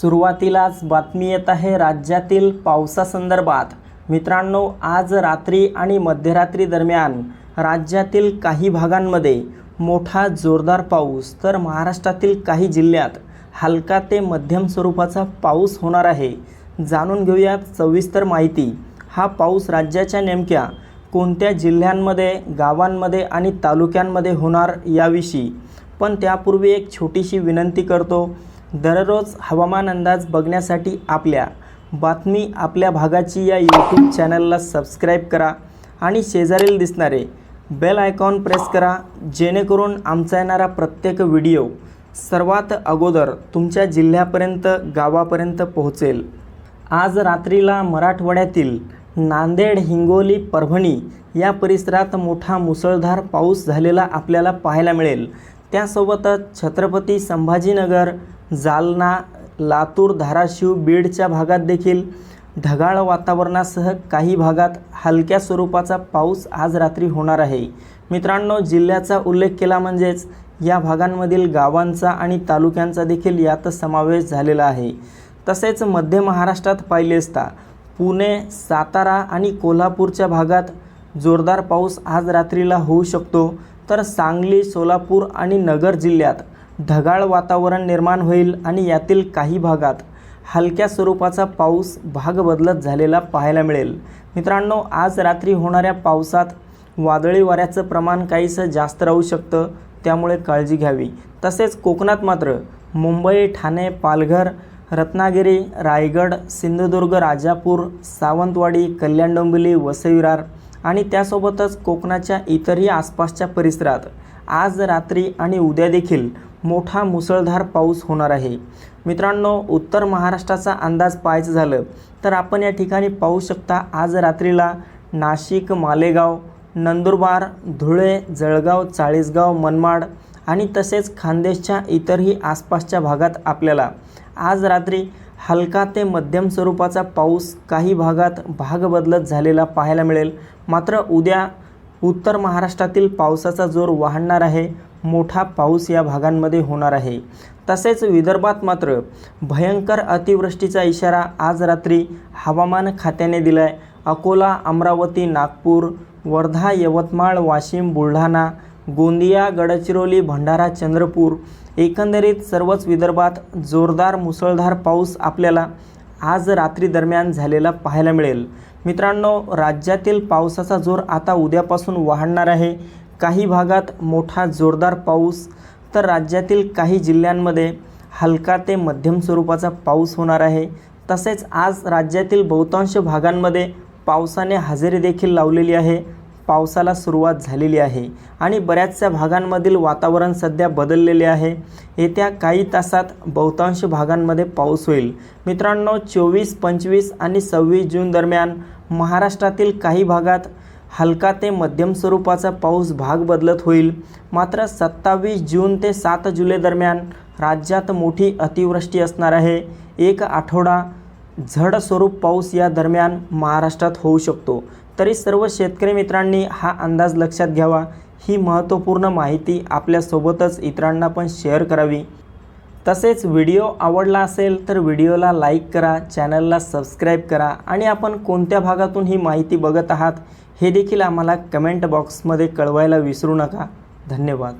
सुरुवातीलाच बातमी येत आहे राज्यातील पावसासंदर्भात. मित्रांनो आज रात्री आणि मध्यरात्री दरम्यान राज्यातील काही भागांमध्ये मोठा जोरदार पाऊस तर महाराष्ट्रातील काही जिल्ह्यात हलका ते मध्यम स्वरूपाचा पाऊस होणार आहे. जाणून घेऊयात सविस्तर माहिती. हा पाऊस राज्याच्या नेमक्या कोणत्या जिल्ह्यांमध्ये गावांमध्ये आणि तालुक्यांमध्ये होणार याविषयी. पण त्यापूर्वी एक छोटीशी विनंती करतो. दररोज हवामान अंदाज बघण्यासाठी आपल्या बातमी आपल्या भागाची या यूट्यूब चॅनलला सबस्क्राईब करा आणि शेजारील दिसणारे बेल आयकॉन प्रेस करा जेणेकरून आमचा येणारा प्रत्येक व्हिडिओ सर्वात अगोदर तुमच्या जिल्ह्यापर्यंत गावापर्यंत पोहोचेल. आज रात्रीला मराठवाड्यातील नांदेड हिंगोली परभणी या परिसरात मोठा मुसळधार पाऊस झालेला आपल्याला पाहायला मिळेल. त्यासोबतच छत्रपती संभाजीनगर जालना लातूर धाराशिव बीडच्या भागात देखील ढगाळ वातावरणासह काही भागात हलक्या स्वरूपाचा पाऊस आज रात्री होणार आहे. मित्रांनो जिल्ह्याचा उल्लेख केला म्हणजेच या भागांमधील गावांचा आणि तालुक्यांचा देखील यात समावेश झालेला आहे. तसेच मध्य महाराष्ट्रात पाहिले असता पुणे सातारा आणि कोल्हापूरच्या भागात जोरदार पाऊस आज रात्रीला होऊ शकतो. तर सांगली सोलापूर आणि नगर जिल्ह्यात ढगाळ वातावरण निर्माण होईल आणि यातील काही भागात हलक्या स्वरूपाचा पाऊस भाग बदलत झालेला पाहायला मिळेल. मित्रांनो आज रात्री होणाऱ्या पावसात वादळी वाऱ्याचं प्रमाण काहीसं जास्त राहू शकतं त्यामुळे काळजी घ्यावी. तसेच कोकणात मात्र मुंबई ठाणे पालघर रत्नागिरी रायगड सिंधुदुर्ग राजापूर सावंतवाडी कल्याण डोंबिवली वसई विरार आणि त्यासोबतच कोकणाच्या इतरही आसपासच्या परिसरात आज रात्री आणि उद्या देखील मोठा मुसळधार पाऊस होणार आहे. मित्रांनो उत्तर महाराष्ट्राचा अंदाज पाहायचं झालं तर आपण या ठिकाणी पाहू शकता आज रात्रीला नाशिक मालेगाव नंदुरबार धुळे जळगाव चाळीसगाव मनमाड आणि तसेच खानदेशच्या इतरही आसपासच्या भागात आपल्याला आज रात्री हलका ते मध्यम स्वरूपाचा पाऊस काही भागात भाग बदलत झालेला पाहायला मिळेल. मात्र उद्या उत्तर महाराष्ट्रातील पावसाचा जोर वाढणार आहे. मोठा पाऊस या भागांमध्ये होणार आहे. तसेच विदर्भात मात्र भयंकर अतिवृष्टीचा इशारा आज रात्री हवामान खात्याने दिला आहे अकोला अमरावती नागपूर वर्धा यवतमाळ वाशिम बुलढाणा गोंदिया गडचिरोली भंडारा चंद्रपूर एकंदरीत सर्वच विदर्भात जोरदार मुसळधार पाऊस आपल्याला आज रात्री दरम्यान झालेला पाहायला मिळेल. मित्रांनो राज्यातील पावसाचा जोर आता उद्यापासून वाढणार आहे. काही भागात मोठा जोरदार पाऊस तर राज्यातील काही जिल्ह्यांमध्ये हलका ते मध्यम स्वरूपाचा पाऊस होणार आहे. तसेच आज राज्यातील बहुतांश भागांमध्ये पावसाने हजेरी देखील लावलेली आहे. पावसाला सुरुवात झालेली आहे आणि बऱ्याचशा भागांमधील वातावरण सध्या बदललेले आहे. येत्या काही तासात बहुतांश भागांमध्ये पाऊस होईल. मित्रांनो चोवीस पंचवीस आणि सव्वीस जून दरम्यान महाराष्ट्रातील काही भागात हलका ते मध्यम स्वरूपाचा पाऊस भाग बदलत होईल. मात्र सत्तावीस जून ते सात जुलै दरम्यान राज्यात मोठी अतिवृष्टी असणार आहे. एक आठवडा झड स्वरूप पाऊस या दरम्यान महाराष्ट्रात होऊ शकतो. तरी सर्व शेतकरी मित्रांनी हा अंदाज लक्षात घ्यावा. ही महत्त्वपूर्ण माहिती आपल्यासोबतच इतरांना पण शेअर करावी. तसेच व्हिडिओ आवडला असेल तर व्हिडिओला लाईक करा चॅनलला सबस्क्राईब करा आणि आपण कोणत्या भागातून ही माहिती बघत आहात हे देखील आम्हाला कमेंट बॉक्समध्ये कळवायला विसरू नका. धन्यवाद.